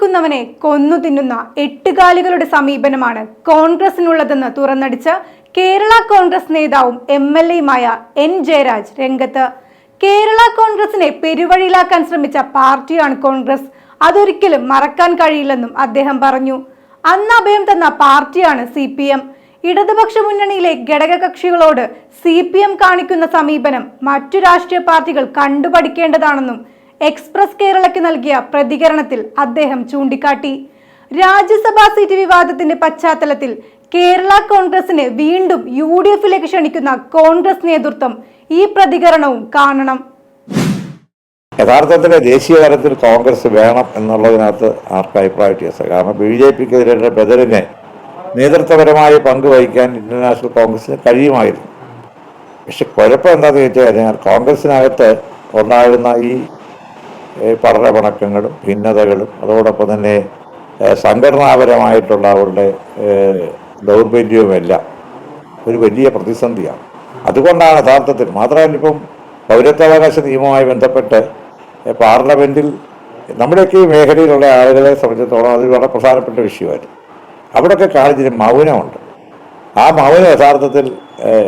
നിൽക്കുന്നവനെ കൊന്നു തിന്നുന്ന എട്ടുകാലികളുടെ സമീപനമാണ് കോൺഗ്രസിനുള്ളതെന്ന് തുറന്നടിച്ച കേരള കോൺഗ്രസ് നേതാവും എം എൽ എയുമായ എൻ ജയരാജ് രംഗത്ത്. കേരള കോൺഗ്രസിനെ പെരുവഴിയിലാക്കാൻ ശ്രമിച്ച പാർട്ടിയാണ് കോൺഗ്രസ്. അതൊരിക്കലും മറക്കാൻ കഴിയില്ലെന്നും അദ്ദേഹം പറഞ്ഞു. അന്ന് അഭയം തന്ന പാർട്ടിയാണ് സി പി എം. ഇടതുപക്ഷ മുന്നണിയിലെ ഘടകകക്ഷികളോട് സി പി എം കാണിക്കുന്ന സമീപനം മറ്റു രാഷ്ട്രീയ പാർട്ടികൾ കണ്ടുപഠിക്കേണ്ടതാണെന്നും എക്സ്പ്രസ് കേരളയ്ക്ക് നൽകിയ പ്രതികരണത്തിൽ അദ്ദേഹം ചൂണ്ടിക്കാട്ടി. രാജ്യസഭാ സീറ്റ് വിവാദത്തിന്റെ പശ്ചാത്തലത്തിൽ കേരള കോൺഗ്രസിനെ വീണ്ടും യു ഡി എഫിലേക്ക് ക്ഷണിക്കുന്ന കോൺഗ്രസ് നേതൃത്വം ഈ പ്രതികരണവും കാണണം. യഥാർത്ഥത്തിൽ ദേശീയ തലത്തിൽ കോൺഗ്രസ് വേണം എന്നുള്ളതിനകത്ത് ആർക്ക് അഭിപ്രായ വ്യത്യാസം കാരണം ബി ജെ പിക്കെതിരെ ബദലിനെ നേതൃത്വപരമായി പങ്കുവഹിക്കാൻ ഇന്റർനാഷണൽ കോൺഗ്രസിന് കഴിയുമായിരുന്നു. പക്ഷെ കുഴപ്പം എന്താണെന്ന് ചോദിച്ചു കഴിഞ്ഞാൽ കോൺഗ്രസിനകത്ത് ഉണ്ടാകുന്ന ഈ ഏഹ്, പഠന ഭിന്നതകളും അതോടൊപ്പം തന്നെ സംഘടനാപരമായിട്ടുള്ള അവരുടെ ദൗർബല്യവുമെല്ലാം ഒരു വലിയ പ്രതിസന്ധിയാണ്. അതുകൊണ്ടാണ് യഥാർത്ഥത്തിൽ മാത്രമല്ല ഇപ്പം പൗരത്വാവകാശ നിയമവുമായി ബന്ധപ്പെട്ട് പാർലമെന്റിൽ നമ്മുടെയൊക്കെ ഈ മേഖലയിലുള്ള ആളുകളെ സംബന്ധിച്ചിടത്തോളം അത് വളരെ പ്രധാനപ്പെട്ട വിഷയമായിരുന്നു. അവിടെയൊക്കെ കാണിച്ചൊരു മൗനമുണ്ട്. ആ മൗനം യഥാർത്ഥത്തിൽ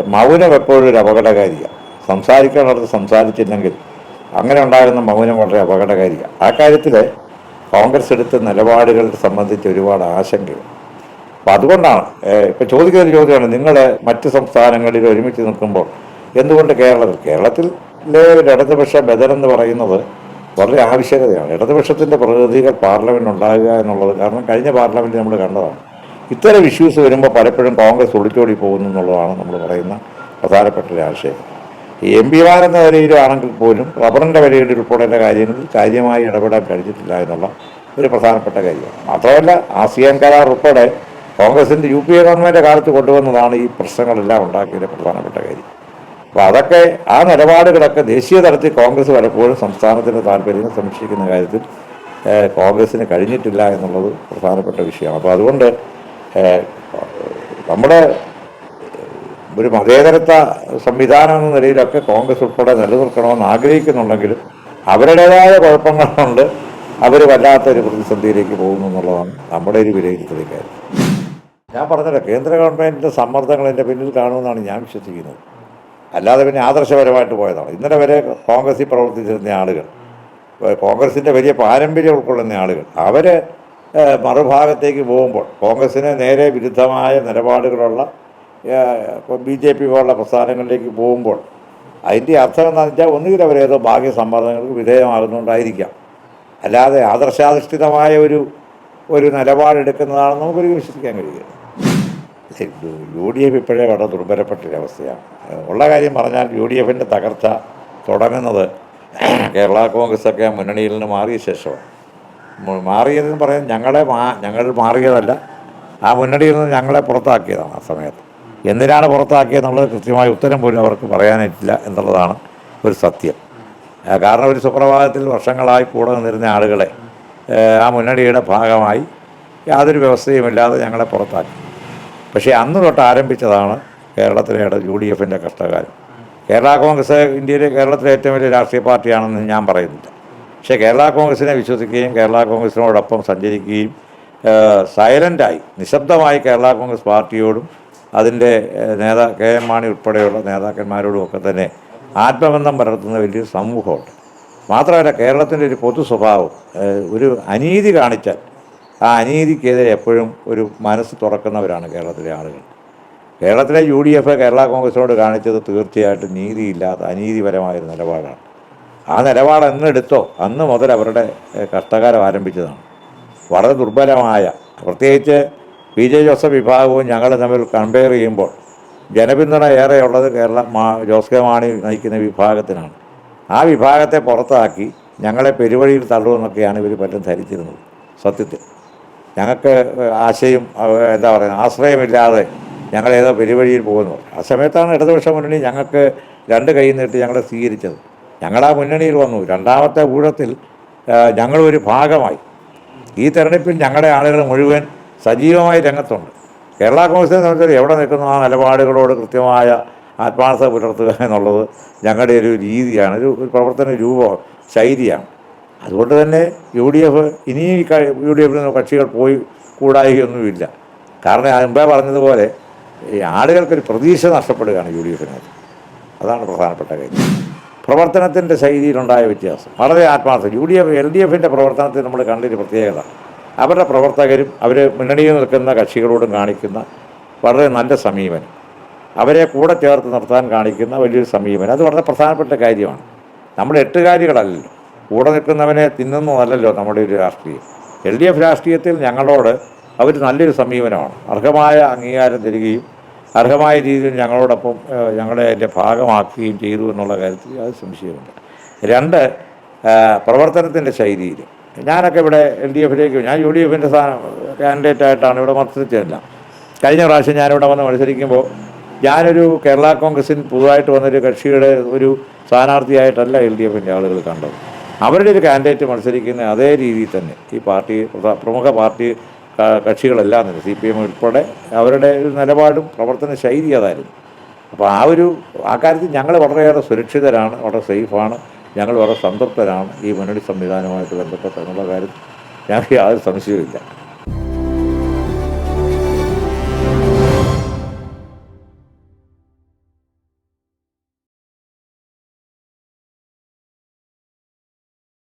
മൗനം എപ്പോഴും ഒരു അപകടകാരിയാണ്. സംസാരിക്കാനുള്ളത് സംസാരിച്ചില്ലെങ്കിൽ അങ്ങനെ ഉണ്ടായിരുന്ന മൗനം വളരെ അപകടകാരിയാണ്. ആ കാര്യത്തിൽ കോൺഗ്രസ് എടുത്ത നിലപാടുകൾ സംബന്ധിച്ച് ഒരുപാട് ആശങ്കയുണ്ട് അപ്പം അതുകൊണ്ടാണ് ഇപ്പം ചോദിക്കുന്ന ഒരു ചോദ്യമാണ് നിങ്ങൾ മറ്റ് സംസ്ഥാനങ്ങളിൽ ഒരുമിച്ച് നിൽക്കുമ്പോൾ എന്തുകൊണ്ട് കേരളത്തിൽ? കേരളത്തിൽ ഒരു ഇടതുപക്ഷ എന്ന് പറയുന്നത് വളരെ ആവശ്യകതയാണ്. ഇടതുപക്ഷത്തിന്റെ പ്രതിനിധികൾ പാർലമെന്റ് ഉണ്ടാകുക എന്നുള്ളത് കാരണം കഴിഞ്ഞ പാർലമെന്റ് നമ്മൾ കണ്ടതാണ്. ഇത്തരം ഇഷ്യൂസ് വരുമ്പോൾ പലപ്പോഴും കോൺഗ്രസ് ഒളിച്ചോടി പോകുന്നു എന്നുള്ളതാണ് നമ്മൾ പറയുന്ന പ്രധാനപ്പെട്ട ഒരു ആശയം. എം പിമാരെന്ന നിലയിലാണെങ്കിൽ പോലും റബ്ബറിന്റെ വിലയുടെ ഉൾപ്പെടേണ്ട കാര്യങ്ങളിൽ കാര്യമായി ഇടപെടാൻ കഴിഞ്ഞിട്ടില്ല എന്നുള്ള ഒരു പ്രധാനപ്പെട്ട കാര്യമാണ്. മാത്രമല്ല ആസിയാൻ കരാർ ഉൾപ്പെടെ കോൺഗ്രസിന്റെ യു പി എ ഗവൺമെന്റ് കാലത്ത് കൊണ്ടുവന്നതാണ് ഈ പ്രശ്നങ്ങളെല്ലാം ഉണ്ടാക്കിയതിന്റെ പ്രധാനപ്പെട്ട കാര്യം. അപ്പോൾ അതൊക്കെ ആ നിലപാടുകളൊക്കെ ദേശീയ തലത്തിൽ കോൺഗ്രസ് പലപ്പോഴും സംസ്ഥാനത്തിന്റെ താല്പര്യങ്ങൾ സംരക്ഷിക്കുന്ന കാര്യത്തിൽ കോൺഗ്രസ്സിന് കഴിഞ്ഞിട്ടില്ല എന്നുള്ളത് പ്രധാനപ്പെട്ട വിഷയമാണ്. അപ്പോൾ അതുകൊണ്ട് നമ്മുടെ ഒരു മതേതരത്വ സംവിധാനം എന്ന നിലയിലൊക്കെ കോൺഗ്രസ് ഉൾപ്പെടെ നിലനിൽക്കണമെന്ന് ആഗ്രഹിക്കുന്നുണ്ടെങ്കിലും അവരുടേതായ കുഴപ്പങ്ങളുണ്ട്. അവർ വല്ലാത്തൊരു പ്രതിസന്ധിയിലേക്ക് പോകുന്നു എന്നുള്ളതാണ് നമ്മുടെ ഒരു വിലയിരുത്തലേ കാര്യം. ഞാൻ പറഞ്ഞല്ലോ കേന്ദ്ര ഗവൺമെന്റിന്റെ സമ്മർദ്ദങ്ങൾ എന്റെ പിന്നിൽ കാണുമെന്നാണ് ഞാൻ വിശ്വസിക്കുന്നത്. അല്ലാതെ പിന്നെ ആദർശപരമായിട്ട് പോയതാണ്. ഇന്നലെ വരെ കോൺഗ്രസിൽ പ്രവർത്തിച്ചിരുന്ന ആളുകൾ കോൺഗ്രസിന്റെ വലിയ പാരമ്പര്യം ഉൾക്കൊള്ളുന്ന ആളുകൾ അവർ മറുഭാഗത്തേക്ക് പോകുമ്പോൾ കോൺഗ്രസിന് നേരെ വിരുദ്ധമായ നിലപാടുകളുള്ള ഇപ്പോൾ ബി ജെ പി പോലുള്ള പ്രസ്ഥാനങ്ങളിലേക്ക് പോകുമ്പോൾ അതിന്റെ അർത്ഥം എന്താണെന്ന് വെച്ചാൽ ഒന്നുകിൽ അവരേതോ ഭാഗ്യ സമ്മർദ്ദങ്ങൾക്ക് വിധേയമാകുന്നുണ്ടായിരിക്കാം അല്ലാതെ ആദർശാധിഷ്ഠിതമായ ഒരു ഒരു നിലപാടെടുക്കുന്നതാണെന്ന് നമുക്കൊരു വിശ്വസിക്കാൻ കഴിയില്ല യു ഡി എഫ് ഇപ്പോഴേ വളരെ ദുർബലപ്പെട്ടൊരവസ്ഥയാണ്. ഉള്ള കാര്യം പറഞ്ഞാൽ യു ഡി എഫിന്റെ തകർച്ച തുടങ്ങുന്നത് കേരള കോൺഗ്രസ് ഒക്കെ മുന്നണിയിൽ നിന്ന് മാറിയ ശേഷമാണ്. മാറിയതെന്ന് പറയാൻ ഞങ്ങളെ മാ ഞങ്ങൾ മാറിയതല്ല. ആ മുന്നണിയിൽ നിന്ന് ഞങ്ങളെ പുറത്താക്കിയതാണ് ആ സമയത്ത്. എന്തിനാണ് പുറത്താക്കിയതെന്നുള്ളത് കൃത്യമായ ഉത്തരം പോലും അവർക്ക് പറയാനായിട്ടില്ല എന്നുള്ളതാണ് ഒരു സത്യം. കാരണം ഒരു സുപ്രഭാതത്തിൽ വർഷങ്ങളായി കൂടെ നിന്നിരുന്ന ആളുകളെ ആ മുന്നണിയുടെ ഭാഗമായി യാതൊരു വ്യവസ്ഥയുമില്ലാതെ ഞങ്ങളെ പുറത്താക്കി. പക്ഷേ അന്ന് തൊട്ട് ആരംഭിച്ചതാണ് കേരളത്തിലെ യു ഡി എഫിന്റെ കഷ്ടകാലം. കേരള കോൺഗ്രസ് ഇന്ത്യയിലെ കേരളത്തിലെ ഏറ്റവും വലിയ രാഷ്ട്രീയ പാർട്ടിയാണെന്ന് ഞാൻ പറയുന്നില്ല. പക്ഷേ കേരള കോൺഗ്രസിനെ വിശ്വസിക്കുകയും കേരള കോൺഗ്രസിനോടൊപ്പം സഞ്ചരിക്കുകയും സൈലന്റായി നിശബ്ദമായി കേരള കോൺഗ്രസ് പാർട്ടിയോടും അതിന്റെ നേതാ കെ എം മാണി ഉൾപ്പെടെയുള്ള നേതാക്കന്മാരോടും ഒക്കെ തന്നെ ആത്മബന്ധം പുലർത്തുന്ന വലിയൊരു സമൂഹമുണ്ട്. മാത്രമല്ല കേരളത്തിന്റെ ഒരു പൊതു സ്വഭാവം ഒരു അനീതി കാണിച്ചാൽ ആ അനീതിക്കെതിരെ എപ്പോഴും ഒരു മനസ്സ് തുറക്കുന്നവരാണ് കേരളത്തിലെ ആളുകൾ. കേരളത്തിലെ യു ഡി എഫ് കേരള കോൺഗ്രസിനോട് കാണിച്ചത് തീർച്ചയായിട്ടും നീതിയില്ലാത്ത അനീതിപരമായൊരു നിലപാടാണ്. ആ നിലപാട് എന്നെടുത്തോ അന്ന് മുതൽ അവരുടെ കഷ്ടകാലം ആരംഭിച്ചതാണ്. വളരെ ദുർബലമായ പ്രത്യേകിച്ച് പി ജെ ജോസഫ് വിഭാഗവും ഞങ്ങൾ തമ്മിൽ കമ്പയർ ചെയ്യുമ്പോൾ ജനപിന്തുണ ഏറെയുള്ളത് കേരള മാ ജോസ് കെ മാണി നയിക്കുന്ന വിഭാഗത്തിനാണ്. ആ വിഭാഗത്തെ പുറത്താക്കി ഞങ്ങളെ പെരുവഴിയിൽ തള്ളുമെന്നൊക്കെയാണ് ഇവർ പലരും ധരിച്ചിരുന്നത്. സത്യത്തിൽ. ഞങ്ങൾക്ക് ആശയം എന്താ പറയുക ആശ്രയമില്ലാതെ ഞങ്ങൾ ഏതോ പെരുവഴിയിൽ പോകുന്നു. ആ സമയത്താണ് ഇടതുപക്ഷ മുന്നണി ഞങ്ങൾക്ക് രണ്ട് കൈ നീട്ടി ഞങ്ങളെ സ്വീകരിച്ചത്. ഞങ്ങളാ മുന്നണിയിൽ വന്നു. രണ്ടാമത്തെ ഊഴത്തിൽ ഞങ്ങളൊരു ഭാഗമായി. ഈ തെരഞ്ഞെടുപ്പിൽ ഞങ്ങളുടെ ആളുകൾ മുഴുവൻ സജീവമായി രംഗത്തുണ്ട്. കേരള കോൺഗ്രസിനെ സംബന്ധിച്ച് എവിടെ നിൽക്കുന്ന ആ നിലപാടുകളോട് കൃത്യമായ ആത്മാർത്ഥത പുലർത്തുക എന്നുള്ളത് ഞങ്ങളുടെ ഒരു രീതിയാണ് ഒരു ഒരു പ്രവർത്തന രൂപ ശൈലിയാണ്. അതുകൊണ്ട് തന്നെ യു ഡി എഫ് ഇനിയും യു ഡി എഫിൽ നിന്ന് കക്ഷികൾ പോയി കൂടായികയൊന്നുമില്ല. കാരണം ഞാൻ മുമ്പേ പറഞ്ഞതുപോലെ ഈ ആളുകൾക്കൊരു പ്രതീക്ഷ നഷ്ടപ്പെടുകയാണ് യു ഡി എഫിനകത്ത്. അതാണ് പ്രധാനപ്പെട്ട കാര്യം. പ്രവർത്തനത്തിന്റെ ശൈലിയിലുണ്ടായ വ്യത്യാസം. വളരെ ആത്മാർത്ഥം U D F L D എഫിന്റെ പ്രവർത്തനത്തിൽ നമ്മൾ കണ്ടൊരു പ്രത്യേകത. അവരുടെ പ്രവർത്തകരും അവർ മുന്നണിയിൽ നിൽക്കുന്ന കക്ഷികളോടും കാണിക്കുന്ന വളരെ നല്ല സമീപനം. അവരെ കൂടെ ചേർത്ത് നിർത്താൻ കാണിക്കുന്ന വലിയൊരു സമീപനം. അത് വളരെ പ്രധാനപ്പെട്ട കാര്യമാണ്. നമ്മൾ എട്ടുകാരികളല്ലല്ലോ കൂടെ നിൽക്കുന്നവനെ തിന്നുന്നതല്ലല്ലോ നമ്മുടെ ഒരു രാഷ്ട്രീയം. എൽ ഡി എഫ് രാഷ്ട്രീയത്തിൽ ഞങ്ങളോട് അവർ നല്ലൊരു സമീപനമാണ്. അർഹമായ അംഗീകാരം തരികയും അർഹമായ രീതിയിൽ ഞങ്ങളോടൊപ്പം ഞങ്ങളെ അതിന്റെ ഭാഗമാക്കുകയും ചെയ്തു എന്നുള്ള കാര്യത്തിൽ അത് സംശയമുണ്ട് രണ്ട് പ്രവർത്തനത്തിന്റെ ശൈലിയിൽ ഞാനൊക്കെ ഇവിടെ എൽ ഡി എഫിലേക്ക് ഞാൻ യു ഡി എഫിന്റെ സ്ഥാനം കാൻഡിഡേറ്റ് ആയിട്ടാണ് ഇവിടെ മത്സരിച്ചതല്ല കഴിഞ്ഞ പ്രാവശ്യം ഞാനിവിടെ വന്ന് മത്സരിക്കുമ്പോൾ ഞാനൊരു കേരള കോൺഗ്രസിന് പുതുതായിട്ട് വന്നൊരു കക്ഷിയുടെ ഒരു സ്ഥാനാർത്ഥിയായിട്ടല്ല എൽ ഡി എഫിന്റെ ആളുകൾ കണ്ടത്. അവരുടെ ഒരു കാൻഡിഡേറ്റ് മത്സരിക്കുന്ന അതേ രീതിയിൽ തന്നെ ഈ പാർട്ടി പ്രമുഖ പാർട്ടി കക്ഷികളെല്ലാം തന്നെ സി പി എം ഉൾപ്പെടെ അവരുടെ ഒരു നിലപാടും പ്രവർത്തന ശൈലി അതായിരുന്നു. അപ്പോൾ ആ ഒരു ആ കാര്യത്തിൽ ഞങ്ങൾ വളരെയേറെ സുരക്ഷിതരാണ് വളരെ സേഫാണ് ഞങ്ങൾ വളരെ സംതൃപ്തരാണ് ഈ മുന്നണി സംവിധാനവുമായിട്ട് ബന്ധപ്പെട്ടെന്നുള്ള കാര്യത്തിൽ ഞങ്ങൾക്ക് യാതൊരു സംശയവുമില്ല.